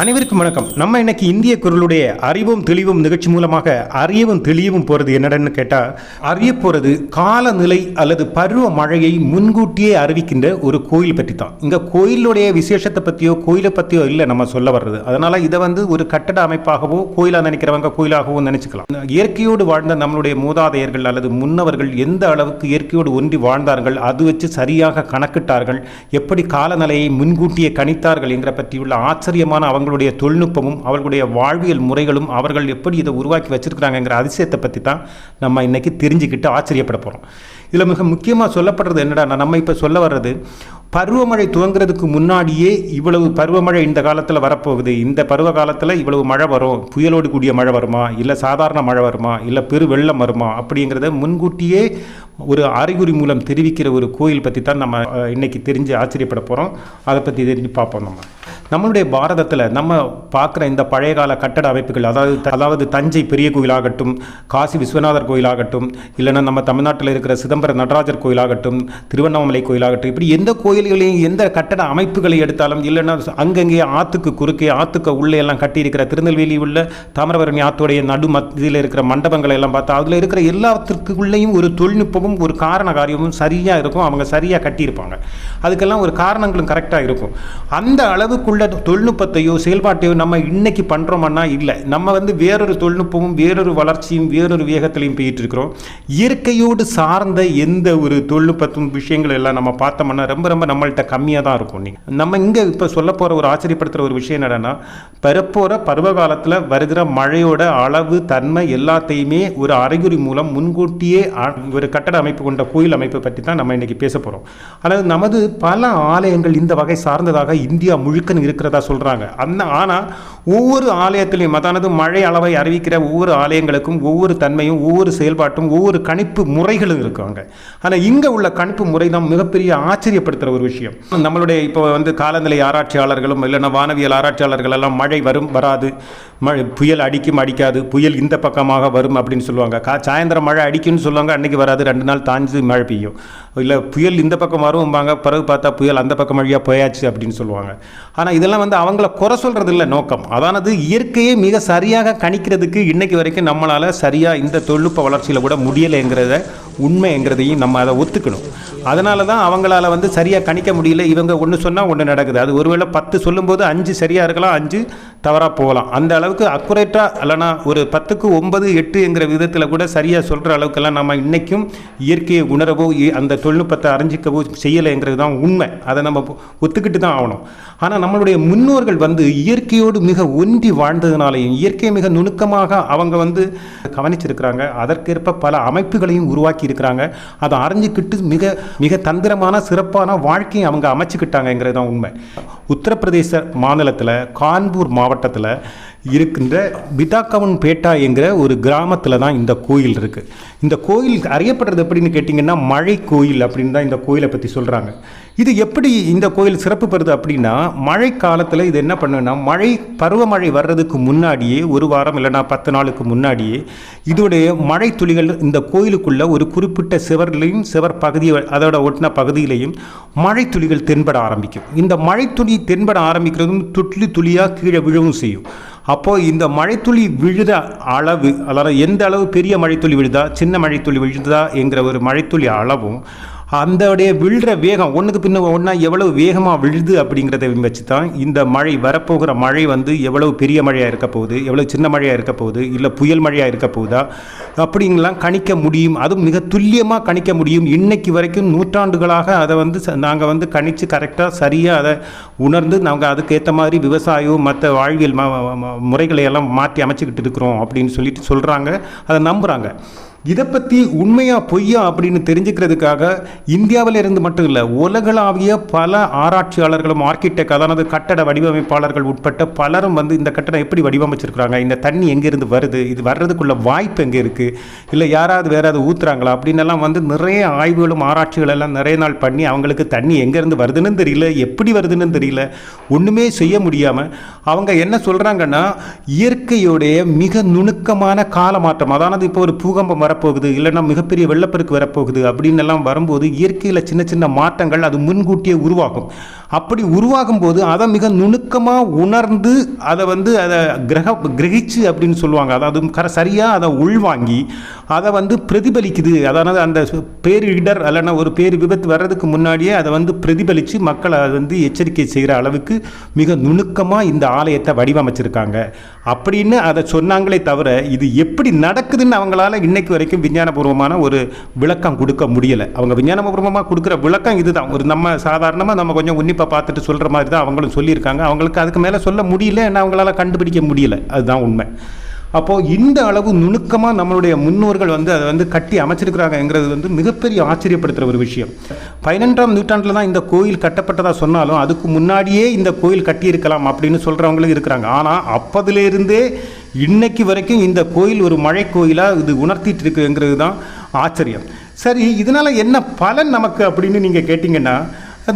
அனைவருக்கும் வணக்கம். நம்ம இன்னைக்கு இந்திய குரலுடைய அறிவும் தெளிவும் நிகழ்ச்சி மூலமாக அறியவும் தெளியவும் போகிறது என்னடன்னு கேட்டால் அறிய போகிறது காலநிலை அல்லது பருவ மழையை முன்கூட்டியே அறிவிக்கின்ற ஒரு கோயில் பற்றி தான் இங்கே கோயிலுடைய விசேஷத்தை பற்றியோ கோயிலை பற்றியோ இல்லை நம்ம சொல்ல வர்றது. அதனால் இதை வந்து ஒரு கட்டட அமைப்பாகவோ கோயிலாக நினைக்கிறவங்க கோயிலாகவோ நினச்சிக்கலாம். இயற்கையோடு வாழ்ந்த நம்மளுடைய மூதாதையர்கள் அல்லது முன்னவர்கள் எந்த அளவுக்கு இயற்கையோடு ஒன்றி வாழ்ந்தார்கள் அது வச்சு சரியாக கணக்கிட்டார்கள் எப்படி காலநிலையை முன்கூட்டியே கணித்தார்கள் என்கிற பற்றியுள்ள ஆச்சரியமான அவங்க அவங்களுடைய தொழில்நுட்பமும் அவர்களுடைய வாழ்வியல் முறைகளும் அவர்கள் எப்படி இதை உருவாக்கி வச்சிருக்கிறாங்கங்கிற அதிசயத்தை பற்றி தான் நம்ம இன்னைக்கு தெரிஞ்சுக்கிட்டு ஆச்சரியப்பட போகிறோம் இதில் மிக முக்கியமாக சொல்லப்படுறது என்னடா நம்ம இப்போ சொல்ல வர்றது பருவமழை துவங்குறதுக்கு முன்னாடியே இவ்வளவு பருவமழை இந்த காலத்தில் வரப்போகுது. இந்த பருவ காலத்தில் இவ்வளவு மழை வரும். புயலோடு கூடிய மழை வருமா? இல்லை சாதாரண மழை வருமா? இல்லை பெரு வெள்ளம் வருமா? அப்படிங்கிறத முன்கூட்டியே ஒரு அறிகுறி மூலம் தெரிவிக்கிற ஒரு கோயில் பற்றி தான் நம்ம இன்றைக்கி தெரிஞ்சு ஆச்சரியப்பட போகிறோம் அதை பற்றி தெரிஞ்சு பார்ப்போம் நம்ம. நம்மளுடைய பாரதத்தில் நம்ம பார்க்குற இந்த பழைய கால கட்டட அமைப்புகள் அதாவது அதாவது தஞ்சை பெரிய கோயிலாகட்டும் காசி விஸ்வநாதர் கோயிலாகட்டும் இல்லைன்னா நம்ம தமிழ்நாட்டில் இருக்கிற சிதம்பர நடராஜர் கோயிலாகட்டும் திருவண்ணாமலை கோயிலாகட்டும் இப்படி எந்த கோயில் கோயில்களையும் எந்த கட்டட அமைப்புகளை எடுத்தாலும் இல்லைன்னா அங்கங்கே ஆற்றுக்கு குறுக்கே ஆற்றுக்கு உள்ளே எல்லாம் கட்டியிருக்கிற திருநெல்வேலி உள்ள தாமிரபரணி ஆற்றுடைய நடு மத்தியில் இருக்கிற மண்டபங்களை எல்லாம் பார்த்தா அதில் இருக்கிற எல்லாத்துக்குள்ளேயும் ஒரு தொழில்நுட்பமும் ஒரு காரண காரியமும் சரியாக இருக்கும். அவங்க சரியாக கட்டியிருப்பாங்க. அதுக்கெல்லாம் ஒரு காரணங்களும் கரெக்டாக இருக்கும். அந்த அளவுக்குள்ள தொழில்நுட்பத்தையோ செயல்பாட்டையோ நம்ம இன்னைக்கு பண்ணுறோம்னா இல்லை. நம்ம வந்து வேறொரு தொழில்நுட்பமும் வேறொரு வளர்ச்சியும் வேறொரு வேகத்திலையும் போயிட்டு இருக்கிறோம். இயற்கையோடு சார்ந்த எந்த ஒரு தொழில்நுட்பத்தும் விஷயங்கள் எல்லாம் நம்ம பார்த்தோம்னா ரொம்ப ரொம்ப நம்மள்கிட்ட கம்மியாக தான் இருக்கும். நீங்கள் நம்ம இங்கே இப்போ சொல்ல போகிற ஒரு ஆச்சரியப்படுத்துகிற ஒரு விஷயம் என்னென்னா பெறப்போகிற பருவ காலத்தில் வருகிற மழையோட அளவு தன்மை எல்லாத்தையுமே ஒரு அறிகுறி மூலம் முன்கூட்டியே ஒரு கட்டட அமைப்பு கொண்ட கோயில் அமைப்பு பற்றி தான் நம்ம இன்றைக்கி பேச போகிறோம் அதாவது நமது பல ஆலயங்கள் இந்த வகை சார்ந்ததாக இந்தியா முழுக்கன்னு இருக்கிறதா சொல்கிறாங்க அந்த ஆனால் ஒவ்வொரு ஆலயத்திலையும் அதானது மழை அளவை அறிவிக்கிற ஒவ்வொரு ஆலயங்களுக்கும் ஒவ்வொரு தன்மையும் ஒவ்வொரு செயல்பாட்டும் ஒவ்வொரு கணிப்பு முறைகளும் இருக்காங்க. ஆனால் இங்கே உள்ள கணிப்பு முறை தான் மிகப்பெரிய ஆச்சரியப்படுத்துகிற ஒரு விஷயம். நம்மளுடைய இப்போ வந்து காலநிலை ஆராய்ச்சியாளர்களும் இல்லைன்னா வானவியல் ஆராய்ச்சியாளர்கள் எல்லாம் மழை வரும் வராது. மழை புயல் அடிக்கும் அடிக்காது. புயல் இந்த பக்கமாக வரும் அப்படின்னு சொல்லுவாங்க. கா சாயந்தரம் மழை அடிக்கும்னு சொல்லுவாங்க அன்னைக்கு வராது. ரெண்டு நாள் தாஞ்சி மழை பெய்யும். இல்லை புயல் இந்த பக்கம் வரும்பாங்க பிறகு பார்த்தா புயல் அந்த பக்கம் வழியாக போயாச்சு அப்படின்னு சொல்லுவாங்க. ஆனால் இதெல்லாம் வந்து அவங்கள குறை சொல்கிறது இல்லை நோக்கம். அதானது இயற்கையை மிக சரியாக கணிக்கிறதுக்கு இன்னைக்கு வரைக்கும் நம்மளால் சரியாக இந்த தொழில்நுட்ப வளர்ச்சியில் கூட முடியலைங்கிறத உண்மைங்கிறதையும் நம்ம அதை ஒத்துக்கணும். அதனால தான் அவங்களால வந்து சரியாக கணிக்க முடியல. இவங்க ஒன்று சொன்னால் ஒன்று நடக்குது. அது ஒருவேளை பத்து சொல்லும்போது அஞ்சு சரியாக இருக்கலாம் அஞ்சு தவறாக போகலாம். அந்த அளவுக்கு அக்குரேட்டாக இல்லைனா ஒரு பத்துக்கு ஒன்பது எட்டுங்கிற விதத்தில் கூட சரியாக சொல்கிற அளவுக்கெல்லாம் நம்ம இன்றைக்கும் இயற்கையை உணரவோ இ- அந்த தொழில்நுட்பத்தை அறிஞ்சிக்கவோ செய்யலைங்கிறது தான் உண்மை. அதை நம்ம ஒத்துக்கிட்டு தான் ஆகணும். ஆனால் நம்மளுடைய முன்னோர்கள் வந்து இயற்கையோடு மிக ஒன்றி வாழ்ந்ததுனாலையும் இயற்கையை மிக நுணுக்கமாக அவங்க வந்து கவனிச்சிருக்கிறாங்க. அதற்கேற்ப பல அமைப்புகளையும் உருவாக்கி இருக்கிறாங்க. அதை அறிஞ்சிக்கிட்டு மிக மிக தந்திரமான சிறப்பான வாழ்க்கையை அவங்க அமைச்சுக்கிட்டாங்கங்கிறது தான் உண்மை. உத்தரப்பிரதேச மாநிலத்தில் கான்பூர் மாவட்டம் மாவட்டத்தில் இருக்கின்ற பிதாக்கவன் பேட்டா என்கிற ஒரு கிராமத்தில் தான் இந்த கோயில் இருக்குது இந்த கோயில் அறியப்படுறது எப்படின்னு கேட்டிங்கன்னா மழை கோயில் அப்படின்னு தான் இந்த கோயிலை பற்றி சொல்கிறாங்க இது எப்படி இந்த கோயில் சிறப்பு பெறுது அப்படின்னா மழை காலத்தில் இது என்ன பண்ணுன்னா மழை பருவமழை வர்றதுக்கு முன்னாடியே ஒரு வாரம் இல்லைன்னா பத்து நாளுக்கு முன்னாடியே இதோடைய மழை துளிகள் இந்த கோயிலுக்குள்ள ஒரு குறிப்பிட்ட சிவர்லையும் சிவர் பகுதியை அதோட ஒட்டின பகுதியிலையும் மழை துளிகள் தென்பட ஆரம்பிக்கும். இந்த மழை துளி தென்பட ஆரம்பிக்கிறதும் துளி துளியாக கீழே விழவும் செய்யும். அப்போ இந்த மழைத்துளி விழுத அளவு அதாவது எந்த அளவு பெரிய மழைத்துளி விழுதா சின்ன மழைத்துளி விழுதா என்கிற ஒரு மழைத்துளி அளவும் அந்தோடைய விழுற வேகம் ஒன்றுக்கு பின்ன ஒன்றா எவ்வளவு வேகமாக விழுது அப்படிங்கிறத வச்சு தான் இந்த மழை வரப்போகிற மழை வந்து எவ்வளவு பெரிய மழையாக இருக்க போகுது எவ்வளவு சின்ன மழையாக இருக்க போகுது இல்லை புயல் மழையாக இருக்க போகுதா அப்படிங்கலாம் கணிக்க முடியும். அதுவும் மிக துல்லியமாக கணிக்க முடியும். இன்னைக்கு வரைக்கும் நூற்றாண்டுகளாக அதை வந்து நாங்கள் வந்து கணித்து கரெக்டாக சரியாக அதை உணர்ந்து நாங்கள் அதுக்கேற்ற மாதிரி விவசாயம் மற்ற வாழ்வியல் ம- முறைகளையெல்லாம் முறைகளை எல்லாம் மாற்றி அமைச்சுக்கிட்டு இருக்கிறோம் அப்படின்னு சொல்லிட்டு சொல்கிறாங்க அதை நம்புகிறாங்க இதை பற்றி உண்மையா பொய்யா அப்படின்னு தெரிஞ்சுக்கிறதுக்காக இந்தியாவில் இருந்து மட்டும் இல்லை உலகளாவிய பல ஆராய்ச்சியாளர்களும் ஆர்கிடெக்ட் அதாவது கட்டட வடிவமைப்பாளர்கள் உட்பட்ட பலரும் வந்து இந்த கட்டடம் எப்படி வடிவமைச்சிருக்கிறாங்க இந்த தண்ணி எங்கேருந்து வருது இது வர்றதுக்குள்ள வாய்ப்பு எங்கே இருக்குது இல்லை யாராவது வேற ஏதாவது ஊத்துறாங்களா அப்படின்னு வந்து நிறைய ஆய்வுகளும் ஆராய்ச்சிகள் எல்லாம் நிறைய நாள் பண்ணி அவங்களுக்கு தண்ணி எங்கேருந்து வருதுன்னு தெரியல எப்படி வருதுன்னு தெரியல ஒன்றுமே செய்ய முடியாமல் அவங்க என்ன சொல்கிறாங்கன்னா இயற்கையோடைய மிக நுணுக்கமான கால மாற்றம் அதானது இப்போ ஒரு பூகம்பம் வர வரப்போகுது இல்லைன்னா மிகப்பெரிய வெள்ளப்பெருக்கு வரப்போகுது அப்படின்னு எல்லாம் வரும்போது இயற்கையில் சின்ன சின்ன மாற்றங்கள் அது முன்கூட்டியே உருவாகும். அப்படி உருவாகும் போது அதை மிக நுணுக்கமாக உணர்ந்து அதை வந்து அதை கிரக கிரகிச்சு அப்படின்னு சொல்லுவாங்க. அதாவது கர சரியாக அதை உள்வாங்கி அதை வந்து பிரதிபலிக்குது. அதாவது அந்த பேரிடர் இல்லைன்னா ஒரு பேர் விபத்து வர்றதுக்கு முன்னாடியே அதை வந்து பிரதிபலித்து மக்களை அதை வந்து எச்சரிக்கை செய்கிற அளவுக்கு மிக நுணுக்கமாக இந்த ஆலயத்தை வடிவமைச்சிருக்காங்க. அப்படின்னு அதை சொன்னாங்களே தவிர இது எப்படி நடக்குதுன்னு அவங்களால இன்னைக்கு வரைக்கும் விஞ்ஞானபூர்வமான ஒரு விளக்கம் கொடுக்க முடியலை. அவங்க விஞ்ஞானபூர்வமாக கொடுக்குற விளக்கம் இதுதான். ஒரு நம்ம சாதாரணமாக நம்ம கொஞ்சம் உன்னிப்பாக பார்த்துட்டு சொல்கிற மாதிரி தான் அவங்களும் சொல்லியிருக்காங்க. அவங்களுக்கு அதுக்கு மேலே சொல்ல முடியல என்ன அவங்களால கண்டுபிடிக்க முடியல. அதுதான் உண்மை. அப்போது இந்த அளவு நுணுக்கமாக நம்மளுடைய முன்னோர்கள் வந்து அதை வந்து கட்டி அமைச்சிருக்கிறாங்கங்கிறது வந்து மிகப்பெரிய ஆச்சரியப்படுத்துகிற ஒரு விஷயம். பதினெண்டாம் நூற்றாண்டில் தான் இந்த கோயில் கட்டப்பட்டதாக சொன்னாலும் அதுக்கு முன்னாடியே இந்த கோயில் கட்டியிருக்கலாம் அப்படின்னு சொல்கிறவங்களும் இருக்கிறாங்க. ஆனால் அப்போதுலேருந்தே இன்னைக்கு வரைக்கும் இந்த கோயில் ஒரு மழை கோயிலாக இது உணர்த்திட்டு இருக்குங்கிறது தான் ஆச்சரியம். சரி இதனால் என்ன பலன் நமக்கு அப்படின்னு நீங்கள் கேட்டிங்கன்னா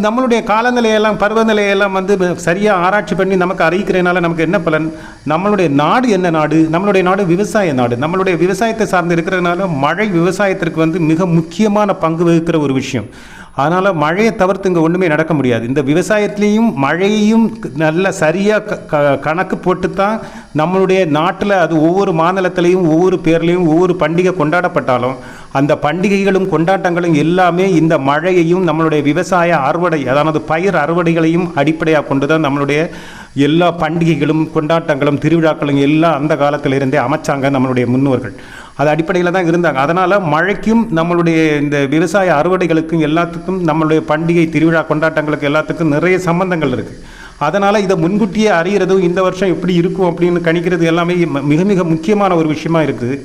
நம்மளுடைய காலநிலையெல்லாம் பருவநிலையெல்லாம் வந்து சரியாக ஆராய்ச்சி பண்ணி நமக்கு அறிவிக்கிறதுனால நமக்கு என்ன பலன்? நம்மளுடைய நாடு என்ன நாடு? நம்மளுடைய நாடு விவசாய நாடு. நம்மளுடைய விவசாயத்தை சார்ந்து இருக்கிறதுனால மழை விவசாயத்திற்கு வந்து மிக முக்கியமான பங்கு வகிக்கிற ஒரு விஷயம். அதனால் மழையை தவிர்த்து இங்கே ஒன்றுமே நடக்க முடியாது. இந்த விவசாயத்துலேயும் மழையையும் நல்ல சரியாக க கணக்கு போட்டு தான் நம்மளுடைய நாட்டில் அது ஒவ்வொரு மாநிலத்திலையும் ஒவ்வொரு பேர்லேயும் ஒவ்வொரு பண்டிகை கொண்டாடப்பட்டாலும் அந்த பண்டிகைகளும் கொண்டாட்டங்களும் எல்லாமே இந்த மழையையும் நம்மளுடைய விவசாய அறுவடை அதாவது பயிர் அறுவடைகளையும் அடிப்படையாக கொண்டு தான் நம்மளுடைய எல்லா பண்டிகைகளும் கொண்டாட்டங்களும் திருவிழாக்களும் எல்லாம் அந்த காலத்திலிருந்தே அமைச்சாங்க நம்மளுடைய முன்னோர்கள். அது அடிப்படையில் தான் இருந்தாங்க. அதனால் மழைக்கும் நம்மளுடைய இந்த விவசாய அறுவடைகளுக்கும் எல்லாத்துக்கும் நம்மளுடைய பண்டிகை திருவிழா கொண்டாட்டங்களுக்கு எல்லாத்துக்கும் நிறைய சம்பந்தங்கள் இருக்குது அதனால் இதை முன்கூட்டியே அறிகிறதும் இந்த வருஷம் எப்படி இருக்கும் அப்படின்னு கணிக்கிறது எல்லாமே மிக மிக முக்கியமான ஒரு விஷயமா இருக்குது.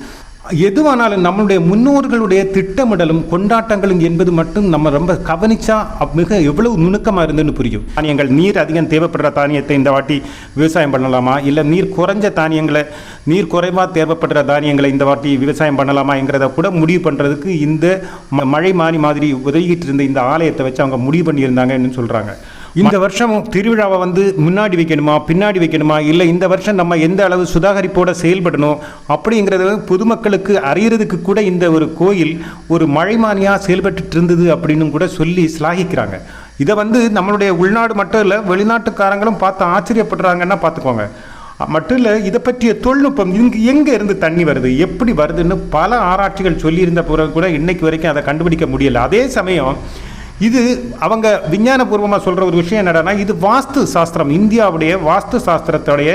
எதுவானாலும் நம்மளுடைய முன்னோர்களுடைய திட்டமிடலும் கொண்டாட்டங்களும் என்பது மட்டும் நம்ம ரொம்ப கவனிச்சா மிக எவ்வளவு நுணுக்கமாக இருந்துன்னு புரியும். தானியங்கள் நீர் அதிகம் தேவைப்படுற தானியத்தை இந்த வாட்டி விவசாயம் பண்ணலாமா? இல்லை நீர் குறைஞ்ச தானியங்களை நீர் குறைவாக தேவைப்படுற தானியங்களை இந்த வாட்டி விவசாயம் பண்ணலாமாங்கிறத கூட முடிவு பண்ணுறதுக்கு இந்த மழை மாறி மாதிரி உதவிக்கிட்டு இருந்த இந்த ஆலயத்தை வச்சு அவங்க முடிவு பண்ணியிருந்தாங்கன்னு சொல்கிறாங்க இந்த வருஷம் திருவிழாவை வந்து முன்னாடி வைக்கணுமா பின்னாடி வைக்கணுமா இல்லை இந்த வருஷம் நம்ம எந்த அளவு சுதாகரிப்போட செயல்படணும் அப்படிங்கிறத பொதுமக்களுக்கு அறியறதுக்கு கூட இந்த ஒரு கோயில் ஒரு மழைமானியாக செயல்பட்டு இருந்தது அப்படின்னு கூட சொல்லி சிலாகிக்கிறாங்க. இதை வந்து நம்மளுடைய உள்நாடு மட்டும் இல்லை வெளிநாட்டுக்காரங்களும் பார்த்து ஆச்சரியப்படுறாங்கன்னா பார்த்துக்கோங்க. மட்டும் இல்லை இதை பற்றிய தொழில்நுட்பம் இங்கு எங்கே இருந்து தண்ணி வருது எப்படி வருதுன்னு பல ஆராய்ச்சிகள் சொல்லியிருந்த பிறகு கூட இன்னைக்கு வரைக்கும் அதை கண்டுபிடிக்க முடியலை. அதே சமயம் இது அவங்க விஞ்ஞானபூர்வமாக சொல்கிற ஒரு விஷயம் என்னடானா இது வாஸ்து சாஸ்திரம். இந்தியாவுடைய வாஸ்து சாஸ்திரத்துடைய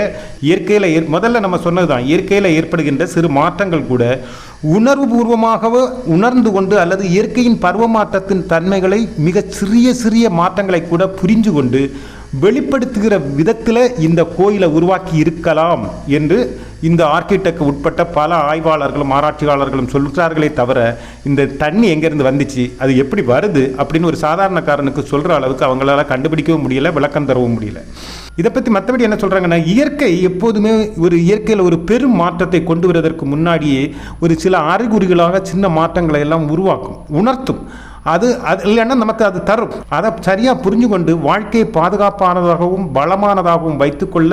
இயற்கையில் ஏற் முதல்ல நம்ம சொன்னது தான் இயற்கையில் ஏற்படுகின்ற சிறு மாற்றங்கள் கூட உணர்வுபூர்வமாகவோ உணர்ந்து கொண்டு அல்லது இயற்கையின் பருவமாற்றத்தின் தன்மைகளை மிக சிறிய சிறிய மாற்றங்களை கூட புரிஞ்சு கொண்டு வெளிப்படுத்துகிற விதத்தில் இந்த கோயிலை உருவாக்கி இருக்கலாம் என்று இந்த ஆர்கிடெக்ட் உட்பட்ட பல ஆய்வாளர்களும் ஆராய்ச்சியாளர்களும் சொல்கிறார்களே தவிர இந்த தண்ணி எங்கேருந்து வந்துச்சு அது எப்படி வருது அப்படின்னு ஒரு சாதாரணக்காரனுக்கு சொல்கிற அளவுக்கு அவங்களால கண்டுபிடிக்கவும் முடியல விளக்கம் தரவும் முடியல. இதை பற்றி மற்றபடி என்ன சொல்கிறாங்கன்னா இயற்கை எப்போதுமே ஒரு இயற்கையில் ஒரு பெரும் மாற்றத்தை கொண்டு வருவதற்கு முன்னாடியே ஒரு சில அறிகுறிகளாக சின்ன மாற்றங்களை எல்லாம் உருவாக்கும் உணர்த்தும். அது அது இல்லைன்னா நமக்கு அது தரும். அதை சரியாக புரிஞ்சு கொண்டு வாழ்க்கையை பாதுகாப்பானதாகவும் பலமானதாகவும் வைத்துக்கொள்ள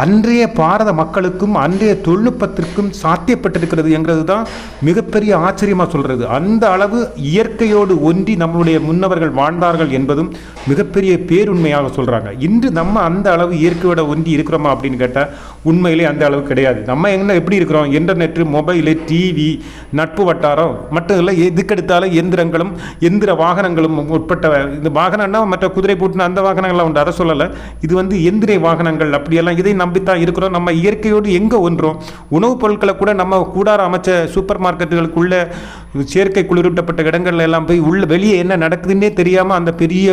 அன்றைய பாரத மக்களுக்கும் அன்றைய தொழில்நுட்பத்திற்கும் சாத்தியப்பட்டிருக்கிறது என்கிறது தான் மிகப்பெரிய ஆச்சரியமாக சொல்கிறது அந்த அளவு இயற்கையோடு ஒன்றி நம்மளுடைய முன்னவர்கள் வாழ்ந்தார்கள் என்பதும் மிகப்பெரிய பேருண்மையாக சொல்கிறாங்க இன்று நம்ம அந்த அளவு இயற்கையோட ஒன்றி இருக்கிறோமா அப்படின்னு கேட்டால் உண்மையிலே அந்த அளவு கிடையாது. நம்ம என்ன எப்படி இருக்கிறோம்? இன்டர்நெட்டு மொபைலு டிவி நட்பு வட்டாரம் மட்டும் இல்லை எதுக்கெடுத்தாலும் எந்திரங்களும் எந்திர வாகனங்களும் உட்பட்ட இந்த வாகனம்னா மற்ற குதிரை பூட்டின அந்த வாகனங்கள்லாம் உண்டு. அதை சொல்லலை. இது வந்து எந்திர வாகனங்கள் அப்படியெல்லாம். இதை நம்பித்தான் இருக்கிறோம். நம்ம இயற்கையோடு எங்கே ஒன்றோம்? உணவுப் பொருட்களை கூட நம்ம கூடார அமைச்ச சூப்பர் மார்க்கெட்டுகளுக்குள்ளே செயற்கை குளிரூட்டப்பட்ட இடங்கள்ல எல்லாம் போய் உள்ள வெளியே என்ன நடக்குதுன்னே தெரியாமல் அந்த பெரிய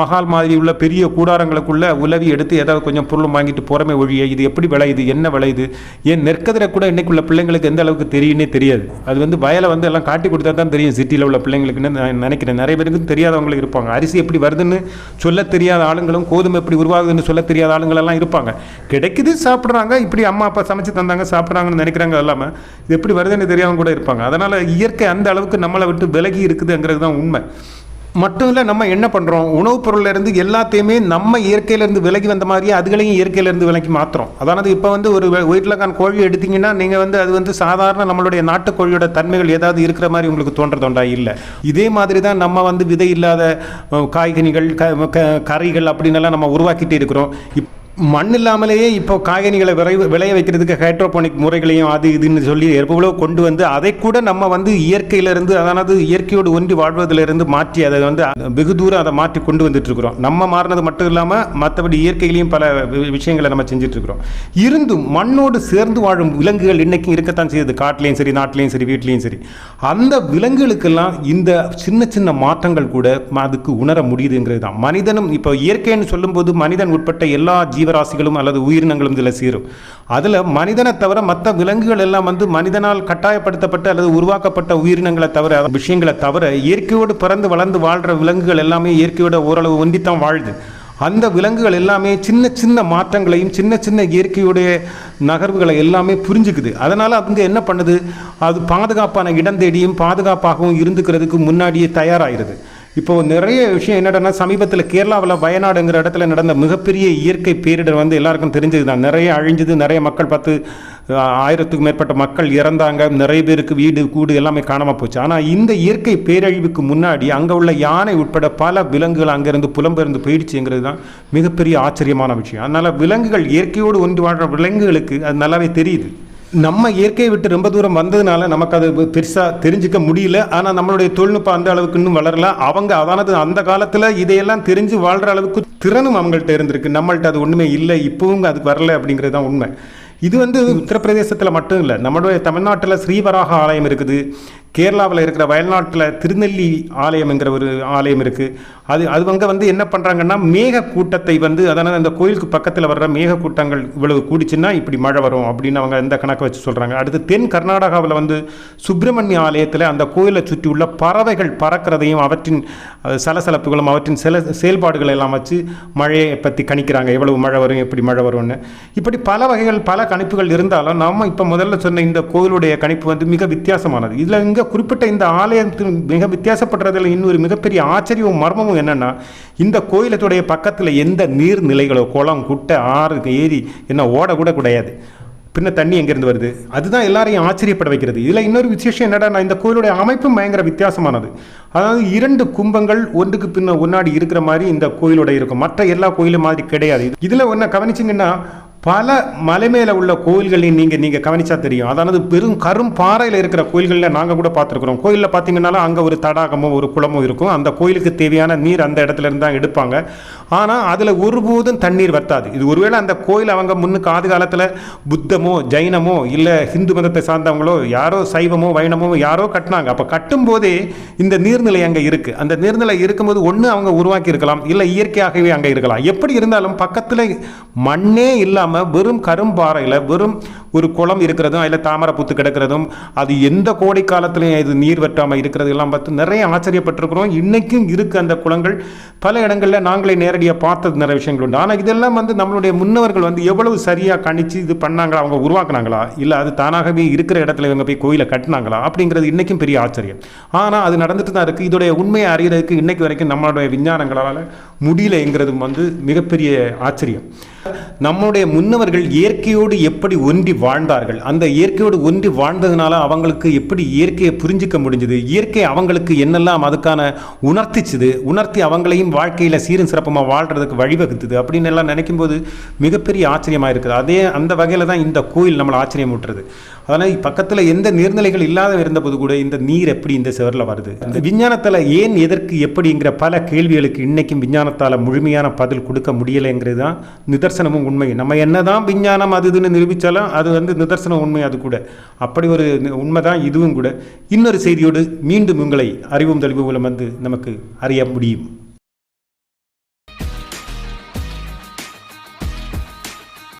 மகால் மாதிரி உள்ள பெரிய கூடாரங்களுக்குள்ள உலவி எடுத்து ஏதாவது கொஞ்சம் பொருள் வாங்கிட்டு போகிறமே ஒழிய இது எப்படி விளையுது என்ன விளையுது? ஏன் நெற்கதிரை கூட இன்னைக்குள்ள பிள்ளைங்களுக்கு எந்த அளவுக்கு தெரியுன்னே தெரியாது. அது வந்து வயலை வந்து எல்லாம் காட்டி கொடுத்தா தான் தெரியும் சிட்டியில் உள்ள பிள்ளைங்களுக்குன்னு நான் நினைக்கிறேன். நிறைய பேருக்கு தெரியாதவங்களும் இருப்பாங்க. அரிசி எப்படி வருதுன்னு சொல்ல தெரியாத ஆளுங்களும் கோதுமை எப்படி உருவாகுதுன்னு சொல்ல தெரியாத ஆளுங்களெல்லாம் இருப்பாங்க. கிடைக்குது சாப்பிட்றாங்க. இப்படி அம்மா அப்பா சமைச்சு தந்தாங்க சாப்பிட்றாங்கன்னு நினைக்கிறாங்க எல்லாமே இது எப்படி வருதுன்னு தெரியாமல் கூட இருப்பாங்க. அதனால் இயற்கை அந்த அளவுக்கு நம்மளை விட்டு விலகி இருக்குதுங்கிறது தான் உண்மை. மட்டும் இல்லை நம்ம என்ன பண்ணுறோம் உணவுப் பொருள்லேருந்து எல்லாத்தையுமே நம்ம இயற்கையிலேருந்து விலகி வந்த மாதிரியே அதுகளையும் இயற்கையிலேருந்து விலக்கி மாற்றுறோம் அதானது இப்போ வந்து ஒரு வீட்டிலக்கான கோழி எடுத்தீங்கன்னா நீங்கள் வந்து அது வந்து சாதாரண நம்மளுடைய நாட்டுக்கோழியோட தன்மைகள் ஏதாவது இருக்கிற மாதிரி உங்களுக்கு தோன்றதுண்டா? இல்லை. இதே மாதிரி தான் நம்ம வந்து விதை இல்லாத காய்கனிகள் க க- கறிகள் அப்படின்னு எல்லாம் நம்ம உருவாக்கிட்டே இருக்கிறோம். இப் மண் இல்லாமலேயே இப்போ காய்கனிகளை விரை விளைய வைக்கிறதுக்கு ஹைட்ரோபோனிக் முறைகளையும் அது இதுன்னு சொல்லி எவ்வளோ கொண்டு வந்து அதை கூட நம்ம வந்து இயற்கையிலிருந்து அதாவது இயற்கையோடு ஒன்றி வாழ்வதிலிருந்து மாற்றி அதை வந்து வெகு தூரம் அதை மாற்றி கொண்டு வந்துட்டு இருக்கிறோம் நம்ம மாறினது மட்டும் இல்லாமல் மற்றபடி இயற்கையிலையும் பல வி- விஷயங்களை நம்ம செஞ்சிட்ருக்குறோம் இருந்தும் மண்ணோடு சேர்ந்து வாழும் விலங்குகள் இன்றைக்கும் இருக்கத்தான் செய்யுது. காட்டிலையும் சரி நாட்டிலையும் சரி வீட்லேயும் சரி. அந்த விலங்குகளுக்கெல்லாம் இந்த சின்ன சின்ன மாற்றங்கள் கூட அதுக்கு உணர முடியுதுங்கிறது தான். மனிதனும் இப்போ இயற்கைன்னு சொல்லும்போது மனிதன் உட்பட்ட எல்லா ஜீவராசிகளும் அல்லது உயிரினங்களும் இதில் சேரும். அதில் மனிதனை தவிர மற்ற விலங்குகள் எல்லாம் வந்து மனிதனால் கட்டாயப்படுத்தப்பட்ட அல்லது உருவாக்கப்பட்ட உயிரினங்களை தவிர விஷயங்களை தவிர இயற்கையோடு பிறந்து வளர்ந்து வாழ்கிற விலங்குகள் எல்லாமே இயற்கையோட ஓரளவு ஒன்றித்தான் வாழுது. அந்த விலங்குகள் எல்லாமே சின்ன சின்ன மாற்றங்களையும் சின்ன சின்ன இயற்கையுடைய நகர்வுகளை எல்லாமே புரிஞ்சுக்குது. அதனால் அவங்க என்ன பண்ணுது? அது பாதுகாப்பான இடம் தேடியும் பாதுகாப்பாகவும் இருந்துக்கிறதுக்கு முன்னாடியே தயாராகிறது இப்போ நிறைய விஷயம் என்னடனா சமீபத்தில் கேரளாவில் வயநாடுங்கிற இடத்துல நடந்த மிகப்பெரிய இயற்கை பேரிடர் வந்து எல்லாருக்கும் தெரிஞ்சது தான். நிறைய அழிஞ்சது நிறைய மக்கள் பார்த்து ஆயிரத்துக்கும் மேற்பட்ட மக்கள் இறந்தாங்க. நிறைய பேருக்கு வீடு கூடு எல்லாமே காணாமல் போச்சு. ஆனால் இந்த இயற்கை பேரழிவுக்கு முன்னாடி அங்கே உள்ள யானை உட்பட பல விலங்குகள் அங்கேருந்து புலம்பெயர்ந்து போயிடுச்சுங்கிறது தான் மிகப்பெரிய ஆச்சரியமான விஷயம். அதனால் விலங்குகள் இயற்கையோடு ஒன்று வாழ்கிற விலங்குகளுக்கு அது நல்லாவே தெரியுது. நம்ம இயற்கையை விட்டு ரொம்ப தூரம் வந்ததுனால நமக்கு அது பெருசாக தெரிஞ்சுக்க முடியல. ஆனால் நம்மளுடைய தொழில்நுட்பம் அந்த அளவுக்கு இன்னும் வளரல. அவங்க அதானது அந்த காலத்தில் இதையெல்லாம் தெரிஞ்சு வாழ்கிற அளவுக்கு திறனும் அவங்கள்ட்ட இருந்திருக்கு. நம்மள்ட்ட அது ஒன்றுமே இல்லை. இப்போவும் அதுக்கு வரல அப்படிங்கிறது தான் உண்மை. இது வந்து உத்தரப்பிரதேசத்தில் மட்டும் இல்லை. நம்மளுடைய தமிழ்நாட்டில் ஸ்ரீவராக ஆலயம் இருக்குது. கேரளாவில் இருக்கிற வயல்நாட்டில் திருநெல்லி ஆலயம்ங்கிற ஒரு ஆலயம் இருக்குது அது அது அங்கே வந்து என்ன பண்ணுறாங்கன்னா மேக கூட்டத்தை வந்து அதாவது அந்த கோயிலுக்கு பக்கத்தில் வர்ற மேக கூட்டங்கள் இவ்வளவு கூடிச்சுன்னா இப்படி மழை வரும் அப்படின்னு அவங்க இந்த கணக்கை வச்சு சொல்கிறாங்க அடுத்து தென் கர்நாடகாவில் வந்து சுப்பிரமணிய ஆலயத்தில் அந்த கோயிலை சுற்றி உள்ள பறவைகள் பறக்கிறதையும் அவற்றின் சலசலப்புகளும் அவற்றின் சில செயல்பாடுகள் எல்லாம் வச்சு மழையை பற்றி கணிக்கிறாங்க. எவ்வளவு மழை வரும் எப்படி மழை வரும்னு. இப்படி பல வகைகள் பல கணிப்புகள் இருந்தாலும் நம்ம இப்போ முதல்ல சொன்ன இந்த கோயிலுடைய கணிப்பு வந்து மிக வித்தியாசமானது. இதில் இங்கே குறிப்பிட்ட இந்த ஆலயத்தின் மிக வித்தியாசப்படுறதுல இன்னொரு மிகப்பெரிய ஆச்சரியமும் மர்மமும் என்னன்னா இந்த கோயிலத்துடைய பக்கத்தில் எந்த நீர்நிலைகளோ குளம் குட்டை ஆறு ஏரி என்ன ஓட கூட கிடையாது. பின்ன தண்ணி எங்கேருந்து வருது? அதுதான் எல்லாரையும் ஆச்சரியப்பட வைக்கிறது. இதில் இன்னொரு விசேஷம் என்னடா இந்த கோயிலுடைய அமைப்பும் பயங்கர வித்தியாசமானது. அதாவது இரண்டு கும்பங்கள் ஒன்றுக்கு பின்ன ஒன்னாடி இருக்கிற மாதிரி இந்த கோயிலோட இருக்கும். மற்ற எல்லா கோயிலும் மாதிரி கிடையாது. இதில் ஒன்று கவனிச்சிங்கன்னா பல மலை மேலே உள்ள கோயில்களையும் நீங்கள் நீங்கள் கவனிச்சா தெரியும். அதாவது பெரும் கரும் பாறையில் இருக்கிற கோயில்களில் நாங்கள் கூட பார்த்துருக்குறோம். கோயிலில் பார்த்தீங்கன்னாலும் அங்கே ஒரு தடாகமோ ஒரு குளமோ இருக்கும். அந்த கோயிலுக்கு தேவையான நீர் அந்த இடத்துல இருந்து தான் எடுப்பாங்க. ஆனால் அதில் ஒருபோதும் தண்ணீர் வத்தாது. இது ஒருவேளை அந்த கோயில் அவங்க முன்னுக்கு ஆதி காலத்தில் புத்தமோ ஜைனமோ இல்லை ஹிந்து மதத்தை சார்ந்தவங்களோ யாரோ சைவமோ வைணமோ யாரோ கட்டினாங்க. அப்போ கட்டும்போதே இந்த நீர்நிலை அங்கே இருக்குது அந்த நீர்நிலை இருக்கும்போது ஒன்று அவங்க உருவாக்கி இருக்கலாம். இல்லை இயற்கையாகவே அங்கே இருக்கலாம். எப்படி இருந்தாலும் பக்கத்தில் மண்ணே இல்லாமல் வெறும் கரும்பாறையில் வெறும் ஒரு குளம் இருக்கிறதும் அதில் தாமரை புத்து கிடக்கிறதும் அது எந்த கோடை காலத்துலையும் இது நீர் வற்றாமல் இருக்கிறது எல்லாம் பார்த்து நிறைய ஆச்சரியப்பட்டிருக்கிறோம். இன்றைக்கும் இருக்குது அந்த குளங்கள். பல இடங்களில் நாங்களே நேரடியாக பார்த்தது நிறைய விஷயங்கள் உண்டு. ஆனால் இதெல்லாம் வந்து நம்மளுடைய முன்னவர்கள் வந்து எவ்வளவு சரியாக கணிச்சு இது பண்ணாங்களா? அவங்க உருவாக்குனாங்களா? இல்லை அது தானாகவே இருக்கிற இடத்துல இவங்க போய் கோயிலை கட்டினாங்களா? அப்படிங்கிறது இன்றைக்கும் பெரிய ஆச்சரியம். ஆனால் அது நடந்துட்டு தான் இருக்குது இதோடைய உண்மையை அறியறதுக்கு இன்றைக்கு வரைக்கும் நம்மளுடைய விஞ்ஞானங்களால் முடியலைங்கிறதும் வந்து மிகப்பெரிய ஆச்சரியம். நம்முடைய முன்னவர்கள் இயற்கையோடு எப்படி ஒன்றி வாழ்ந்தார்கள்? அந்த இயற்கையோடு ஒன்றி வாழ்ந்ததுனால அவங்களுக்கு எப்படி இயற்கையை புரிஞ்சிக்க முடிஞ்சது? இயற்கை அவங்களுக்கு என்னெல்லாம் அதுக்கான உணர்த்திச்சுது? உணர்த்தி அவங்களையும் வாழ்க்கையில் சீரும் சிறப்பமாக வாழ்கிறதுக்கு வழிவகுத்துது? அப்படின்னு எல்லாம் நினைக்கும்போது மிகப்பெரிய ஆச்சரியமாக இருக்குது. அதே அந்த வகையில் தான் இந்த கோயில் நம்மளை ஆச்சரியம் ஊட்டுறது அதனால் பக்கத்தில் எந்த நீர்நிலைகள் இல்லாத இருந்தபோது கூட இந்த நீர் எப்படி இந்த செவரில் வருது? இந்த விஞ்ஞானத்தில் ஏன் எதற்கு எப்படிங்கிற பல கேள்விகளுக்கு இன்றைக்கும் விஞ்ஞானத்தால் முழுமையான பதில் கொடுக்க முடியலைங்கிறது தான் நிதர்சனமும் உண்மை நம்ம என்ன தான் விஞ்ஞானம் அது இதுன்னு நிரூபித்தாலும் அது வந்து நிதர்சனம் உண்மை அது கூட. அப்படி ஒரு உண்மை தான் இதுவும் கூட. இன்னொரு செய்தியோடு மீண்டும் உங்களை அறிவும் தெளிவு மூலம் வந்து நமக்கு அறிய முடியும்.